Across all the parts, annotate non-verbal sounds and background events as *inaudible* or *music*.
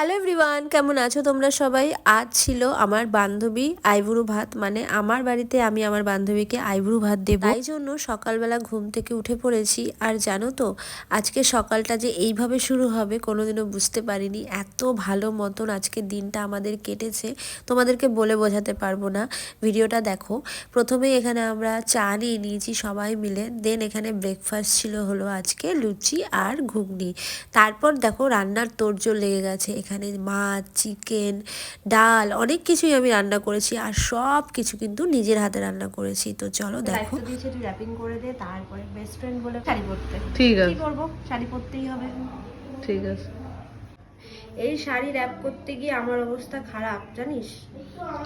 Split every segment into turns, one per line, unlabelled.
Hello everyone কেমন আছো তোমরা সবাই? আজ ছিল আমার বান্ধবী আইবুড়ো ভাত। মানে আমার বাড়িতে আমি আমার বান্ধবীকে আইবুড়ো ভাত দেবো। তাই জন্য সকালবেলা ঘুম থেকে উঠে পড়েছি। আর জানো তো, আজকে সকালটা যে এইভাবে শুরু হবে, কোনোদিনও বুঝতে পারিনি। এত ভালো মতন আজকে দিনটা আমাদের কেটেছে। তোমাদেরকে বলে বোঝাতে পারব না। ভিডিওটা দেখো। প্রথমে এখানে আমরা চা নিয়ে নিয়েছি সবাই মিলে। দেন এখানে ব্রেকফাস্ট ছিল হলো আজকে লুচি আর ঘুগনি। তারপর দেখো রান্নার তোড়জোড় লেগে গেছে। এখানে মাছ চিকেন ডাল অনেক কিছুই আমি রান্না করেছি আর সব কিছু কিন্তু নিজের হাতে রান্না করেছি। তো চলো দেখো।
র্যাপিং করে দে তারপরে বেস্ট ফ্রেন্ড বলে শাড়ি পরতে।
ঠিক
কি
আছে।
করব শাড়ি পরতেই হবে।
ঠিক আছে।
এই শাড়ি র্যাপ করতে গিয়ে আমার অবস্থা খারাপ জানিস?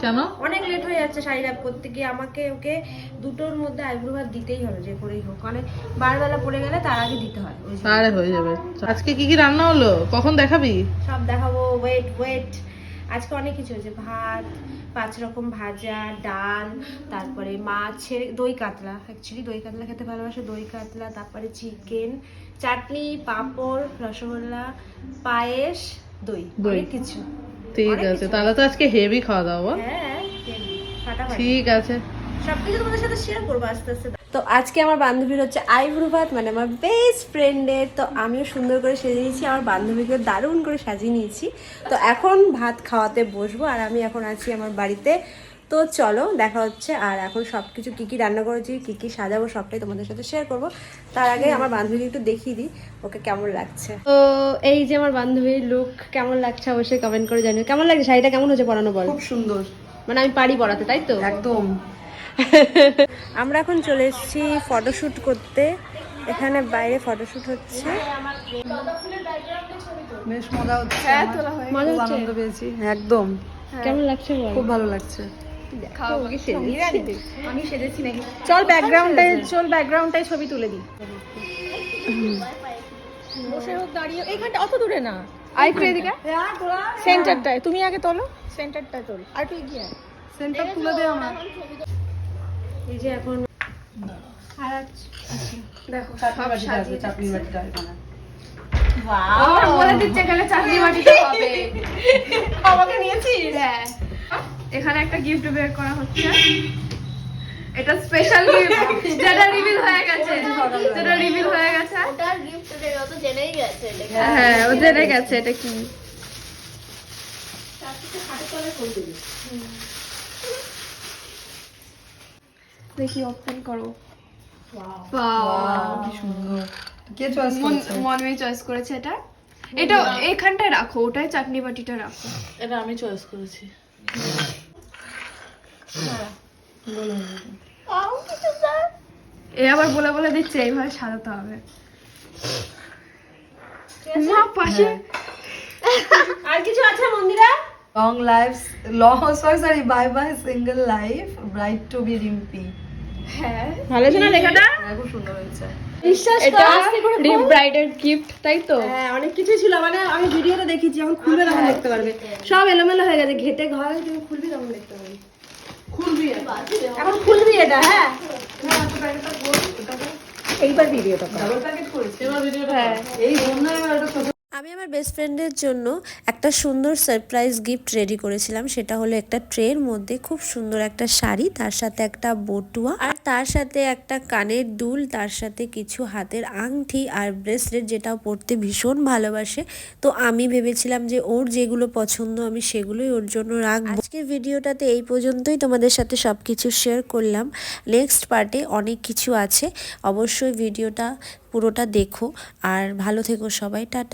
কেন?
অনেক লেট হয়ে যাচ্ছে শাড়ি র্যাপ করতে গিয়ে আমাকে ওকে দুটোর মধ্যে আইব্রো ভাত দিতেই হবে যে করেই হোক। মানে বারবেলা পড়ে গেলে তার আগে দিতে হয়।
আরে হয়ে যাবে। আজকে কি কি রান্না হলো? কখন দেখাবি?
সব দেখাবো। ওয়েট ওয়েট আজকে অনেক কিছু হয়েছে। ভাত পাঁচ রকম ভাজা ডাল তারপরে মাছের দই কাতলা। অ্যাকচুয়ালি দই কাতলা খেতে ভালোবাসে। দই কাতলা তারপরে চিকেন চাটনি পাঁপড় রসগোল্লা পায়েস দই
দই।
কিছু।
ঠিক আছে তাহলে তো আজকে হেভি খাওয়া দাওয়া।
হ্যাঁ
ঠিক আছে।
সবকিছু তোমাদের সাথে শেয়ার করব আস্তে আস্তে। তো আজকে আমার বান্ধবীর হচ্ছে আইব্রু ভাত মানে আমার বেস্ট ফ্রেন্ডের তো আমিও সুন্দর করে সেজে নিয়েছি আমার বান্ধবীকে দারুণ করে সাজিয়ে নিয়েছি। তো এখন ভাত খাওয়াতে বসবো আর আমি এখন আছি আমার বাড়িতে তো চলো দেখা হচ্ছে। আর এখন সব কিছু কী কী রান্না করেছি কী কী সাজাবো সবটাই তোমাদের সাথে শেয়ার করব। তার আগে আমার বান্ধবীকে একটু দেখিয়ে দিই ওকে কেমন লাগছে। তো এই যে আমার বান্ধবীর লুক কেমন লাগছে অবশ্যই কমেন্ট করে জানিও। কেমন লাগছে? শাড়িটা কেমন হচ্ছে পরানো বল?
খুব সুন্দর।
মানে আমি পারি পড়াতে তাই তো?
একদম।
আমরা এখন চলে এসেছি ফটোশ্যুট করতে। এখানে বাইরে ফটোশ্যুট হচ্ছে।
বেশ মজা হচ্ছে
মজা হচ্ছে
আনন্দ পেয়েছি। একদম।
কেমন লাগছে
খুব ভালো লাগছে।
চল ব্যাকগ্রাউন্ডে চল ব্যাকগ্রাউন্ডে ছবি তুলে দিই।
এইখানটা অত দূরে না। আর একটু এদিকে। সেন্টারটায় তুমি আগে তোলো। সেন্টারটায় তোলো। আর একটু এগিয়ে
সেন্টার তুলে দে আমার
এই যে এখন
দেখো চাটনি বাটিটা
আমার বলে দিচ্ছে এখানে চাকরি বাটিতে হবে। *laughs* আমাকে নিয়েছিস? হ্যাঁ। এখানে একটা গিফট বের করা হচ্ছে। এটা স্পেশাল গিফট যেটা রিভিল হয়ে গেছে। যেটা রিভিল হয়ে গেছে। হ্যাঁ ও জেনে গেছে এটা কি। দেখি ওপেন করো!
কে চয়েস
মন
করেছে?
চয়েস করেছে এটা। এটা এখানটায় রাখো ওটাই চাটনি বাটিটা রাখো।
এটা আমি চয়েস করেছি।
এ আবার বলে বলে দিচ্ছে এইভাবে সাজাতে হবে। মা পাশে।
আর কিছু আছে Mandira?
Long life long sorry sorry bye bye single life bright to be Rimpi
হ্যাঁ।
ভালো ছিল লেখাটা?
হ্যাঁ, খুব সুন্দর হয়েছে।
এটা রিপ ব্রাইডের গিফট তাই তো?
হ্যাঁ অনেক কিছু ছিল। মানে আমি ভিডিওতে দেখেছি যখন খুলবে তখন দেখতে পারবে। সব এলোমেলো হয়ে গেছে ঘেটে ঘর তুমি খুলবি তখন দেখতে পারবি।
খুলবি
এখন খুলবি এটা হ্যাঁ। এইবার ভিডিওটা
ডাবল প্যাকেট করেছি। এবার ভিডিওটা এই জন্য এটা
আমি আমার বেস্ট ফ্রেন্ডের জন্য একটা সুন্দর সারপ্রাইজ গিফট রেডি করেছিলাম। সেটা হলো একটা ট্রের মধ্যে খুব সুন্দর একটা শাড়ি তার সাথে একটা বটুয়া আর তার সাথে একটা কানের দুল, তার সাথে কিছু হাতের আংটি আর ব্রেসলেট যেটা পরতে ভীষণ ভালোবাসে। তো আমি ভেবেছিলাম যে ওর যেগুলো পছন্দ আমি সেগুলোই ওর জন্য রাখব। আজকের ভিডিওটাতে এই পর্যন্তই। তোমাদের সাথে সব কিছু শেয়ার করলাম নেক্সট পার্টে অনেক কিছু আছে। অবশ্যই ভিডিওটা পুরোটা দেখো। আর ভালো থেকো সবাই। টাটা।